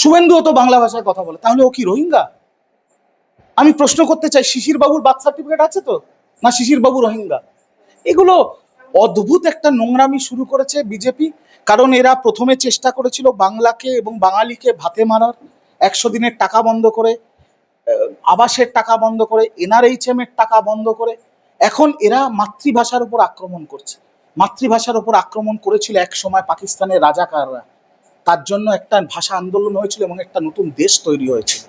শুভেন্দুও তো বাংলা ভাষায় কথা বলে। তাহলে ও কি, রোহিঙ্গা? আমি প্রশ্ন করতে চাই শিশির বাবুর বার্থ সার্টিফিকেট আছে তো? না শিশির বাবু রোহিঙ্গা? এগুলো অদ্ভুত একটা নোংরামি শুরু করেছে বিজেপি, কারণ এরা প্রথমে চেষ্টা করেছিল বাংলাকে এবং বাঙালিকে ভাতে মারার, একশো দিনের টাকা বন্ধ করে আবাসের টাকা বন্ধ করে, এনআরএইচএম এর টাকা বন্ধ করে। এখন এরা মাতৃভাষার উপর আক্রমণ করছে। মাতৃভাষার উপর আক্রমণ করেছিল এক সময় পাকিস্তানের রাজাকাররা। তার জন্য একটা ভাষা আন্দোলন হয়েছিল এবং একটা নতুন দেশ তৈরি হয়েছিল।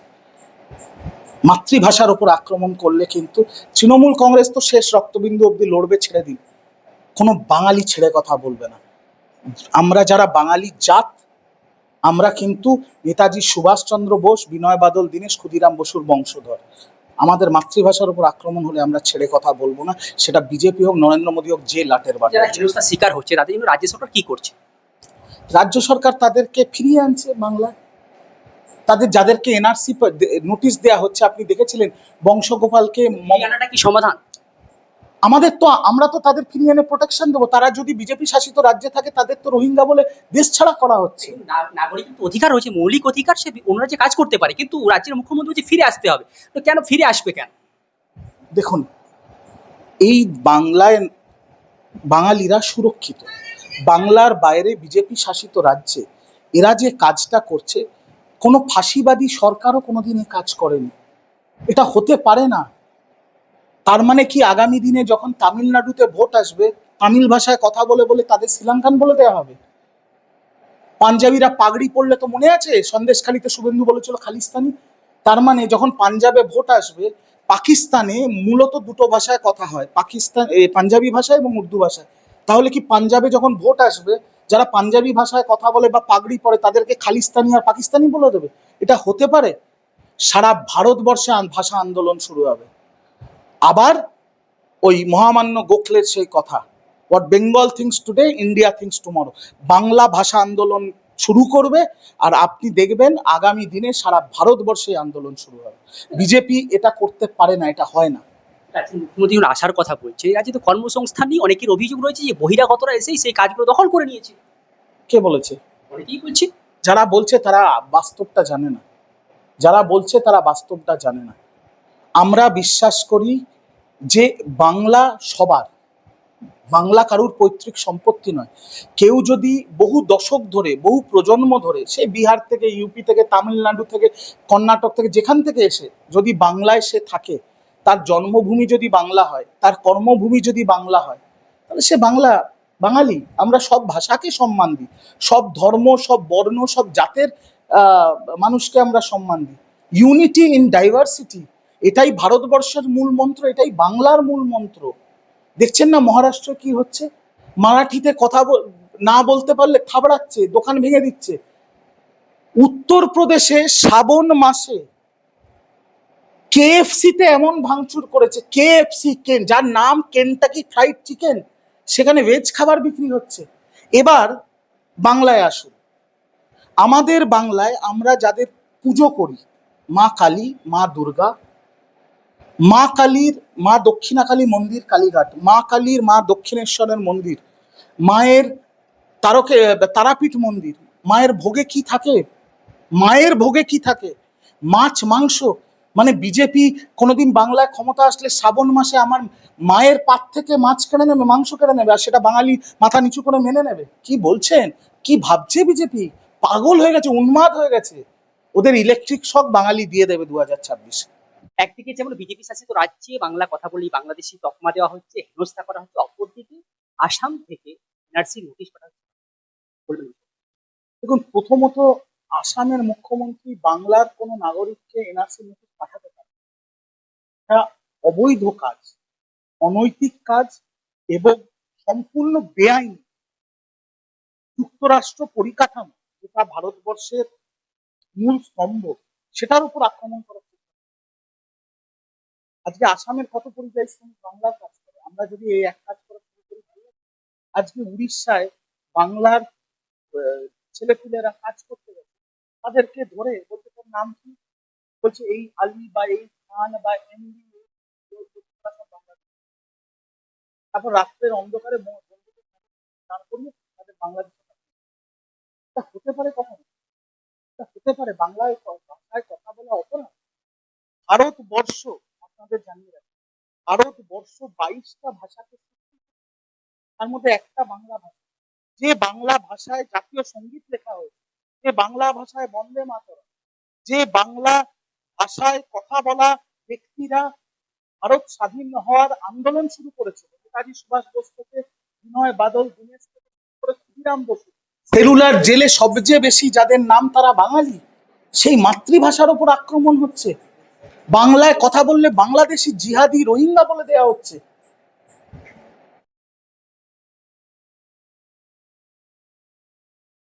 মাতৃভাষার উপর আক্রমণ করলে কিন্তু তৃণমূল কংগ্রেস তো শেষ রক্তবিন্দু অব্দি লড়বে ছেড়ে দিন কোনো বাঙালি ছেড়ে কথা বলবে না। আমরা যারা বাঙালি জাত, আমরা কিন্তু নেতাজি সুভাষচন্দ্র বোস, বিনয় বাদল, দীনেশ ক্ষুদিরাম বসুর বংশধর। আমাদের মাতৃভাষার উপর আক্রমণ হলে আমরা ছেড়ে কথা বলব না। সেটা বিজেপি হোক, নরেন্দ্র মোদী হোক, যে লাটের বাড়ি শিকার হচ্ছে রাজ্য সরকার কি করছে? রাজ্য সরকার তাদেরকে ফিরিয়ে আনছে বাংলায়। তাদের যাদেরকে এনআরসি নোটিশ দেয়া হচ্ছে আপনি দেখেছিলেন বংশগোপালকে কি সমাধান? আমাদের তো আমরা তো তাদের ফিরিয়ে এনে প্রোটেকশন দেবো। তারা যদি বিজেপি শাসিত রাজ্যে থাকে তাদের তো রোহিঙ্গা বলে দেশ ছাড়া করা হচ্ছে। না- নাগরিকের অধিকার রয়েছে মৌলিক অধিকার সে অন্য রাজ্যে কাজ করতে পারে কিন্তু রাজ্যের মুখ্যমন্ত্রী বলছে ফিরে আসতে হবে। তো কেন ফিরে আসবে কেন? দেখুন এই বাংলায় বাঙালিরা সুরক্ষিত। বাংলার বাইরে বিজেপি শাসিত রাজ্যে, এরা যে কাজটা করছে, কোনো ফাঁসিবাদী সরকারও কোনোদিন এ কাজ করেনি। এটা হতে পারে না। তার মানে কি আগামী দিনে যখন তামিলনাড়ুতে ভোট আসবে, তামিল ভাষায় কথা বলে বলে তাদের শ্রীলঙ্কান বলে দেওয়া হবে? পাঞ্জাবিরা পাগড়ি পরলে তো মনে আছে? সন্দেশখালিতে শুভেন্দু বলেছিল খালিস্তানি। তার মানে যখন পাঞ্জাবে ভোট আসবে, পাকিস্তানে মূলত দুটো ভাষায় কথা হয়, পাকিস্তান পাঞ্জাবি ভাষা এবং উর্দু ভাষায়। তাহলে কি পাঞ্জাবে যখন ভোট আসবে, যারা পাঞ্জাবি ভাষায় কথা বলে বা পাগড়ি পরে তাদেরকে খালিস্তানি আর পাকিস্তানি বলে দেবে? এটা হতে পারে? সারা ভারতবর্ষে ভাষা আন্দোলন শুরু হবে। আবার ওই মহামান্য গোখলের সেই কথা what Bengal thinks today India thinks tomorrow Bangla ভাষা আন্দোলন শুরু করবে আর আপনি দেখবেন আগামী দিনে সারা ভারতবর্ষে আন্দোলন শুরু হবে। বিজেপি এটা করতে পারে না, এটা হয় না। মুখ্যমন্ত্রী যখন আসার কথা বলছে। এই রাজ্যে তো কর্মসংস্থান নিয়ে অনেকের অভিযোগ রয়েছে যে বহিরাগতরা এসেই সেই কাজগুলো দখল করে নিয়েছে। কে বলেছে? অনেকেই বলছে। যারা বলছে তারা বাস্তবটা জানে না। যারা বলছে তারা বাস্তবটা জানে না। আমরা বিশ্বাস করি যে বাংলা সবার বাংলা কারুর পৈতৃক সম্পত্তি নয়। কেউ যদি বহু দশক ধরে বহু প্রজন্ম ধরে সে বিহার থেকে ইউপি থেকে তামিলনাড়ু থেকে কর্ণাটক থেকে যেখান থেকে এসে যদি বাংলায় সে থাকে তার জন্মভূমি যদি বাংলা হয়, তার কর্মভূমি যদি বাংলা হয়, তাহলে সে বাংলা, বাঙালি। আমরা সব ভাষাকে সম্মান দিই। সব ধর্ম, সব বর্ণ, সব জাতের মানুষকে আমরা সম্মান দিই। ইউনিটি ইন ডাইভার্সিটি এটাই ভারতবর্ষের মূল মন্ত্র, এটাই বাংলার মূল মন্ত্র। দেখছেন না মহারাষ্ট্র কি হচ্ছে? মারাঠিতে কথা না বলতে পারলে থাবড়াচ্ছে, দোকান ভেঙে দিচ্ছে। উত্তরপ্রদেশে শ্রাবণ মাসে কেএফসিতে এমন ভাঙচুর করেছে কেএফসি কেন যার নাম কেনটাকি ফ্রাইড চিকেন সেখানে ভেজ খাবার বিক্রি হচ্ছে। এবার বাংলায় আসুন। আমাদের বাংলায় আমরা যাদের পুজো করি, মা কালী, মা দুর্গা, মা কালীর, মা দক্ষিণা কালী মন্দির, কালীঘাট, মা কালীর, মা দক্ষিণেশ্বরের মন্দির, মায়ের তারকে, তারাপীঠ মন্দির, মায়ের ভোগে কি থাকে? মায়ের ভোগে কি থাকে? মাছ, মাংস মানে বিজেপি কোনোদিন বাংলায় ক্ষমতা আসলে শ্রাবণ মাসে আমার মায়ের পাত থেকে মাছ কেড়ে নেবে, মাংস কেড়ে নেবে, আর সেটা বাঙালি মাথা নিচু করে মেনে নেবে? কি বলছেন? কি ভাবছে বিজেপি? পাগল হয়ে গেছে, উন্মাদ হয়ে গেছে। ওদের ইলেকট্রিক শক বাঙালি দিয়ে দেবে দু হাজার ছাব্বিশে। একদিকে যেমন বিজেপি শাসিত রাজ্যে বাংলা কথা বলি, বাংলাদেশি তকমা দেওয়া হচ্ছে, হেনস্থা করা হচ্ছে, অপরদিকে আসাম থেকে এনআরসি নোটিশ পাঠা হচ্ছে বলবেন দেখুন, প্রথমত আসামের মুখ্যমন্ত্রী বাংলার কোনো নাগরিককে এনআরসি নোটিশ পাঠাতে পারে। এটা অবৈধ কাজ, অনৈতিক কাজ এবং সম্পূর্ণ বেআইনি যুক্তরাষ্ট্র পরিকাঠামো, যেটা ভারতবর্ষের মূল স্তম্ভ, সেটার উপর আক্রমণ করা হচ্ছে। আজকে আসামের কত পরিযায়ী শ্রমিক বাংলার কাজ করে আমরা যদি এই এক কাজ করা শুরু করি আজকে উড়িষ্যায় বাংলার ছেলেপুলেরা কাজ করতে তাদেরকে ধরে বলতে তোর নাম কি? বলছে, এই আলী বা এই খান বা এমডি তারপর রাত্রের অন্ধকারে দাঁড় করিয়ে তাদের বাংলাদেশে। এটা হতে পারে কখন? এটা হতে পারে বাংলায় কথা বলা অপরাধ। ভারতবর্ষ আপনাদের জানিয়ে রাখি ভারতবর্ষ বাইশটা ভাষাকে তার মধ্যে একটা বাংলা ভাষা। যে বাংলা ভাষায় জাতীয় সংগীত লেখা হয়েছে যে বাংলা ভাষায় বন্দে মাতরম, যে বাংলা ভাষায় কথা বলা ব্যক্তিরা ভারত স্বাধীন হওয়ার আন্দোলন শুরু করেছিল নেতাজি সুভাষ বোস থেকে বিনয় বাদল, দীনেশ করে ক্ষুদিরাম বসু। সেলুলার জেলে সবচেয়ে বেশি যাদের নাম তারা বাঙালি, সেই মাতৃভাষার উপর আক্রমণ হচ্ছে। বাংলায় কথা বললে বাংলাদেশি জিহাদি রোহিঙ্গা বলে দেওয়া হচ্ছে।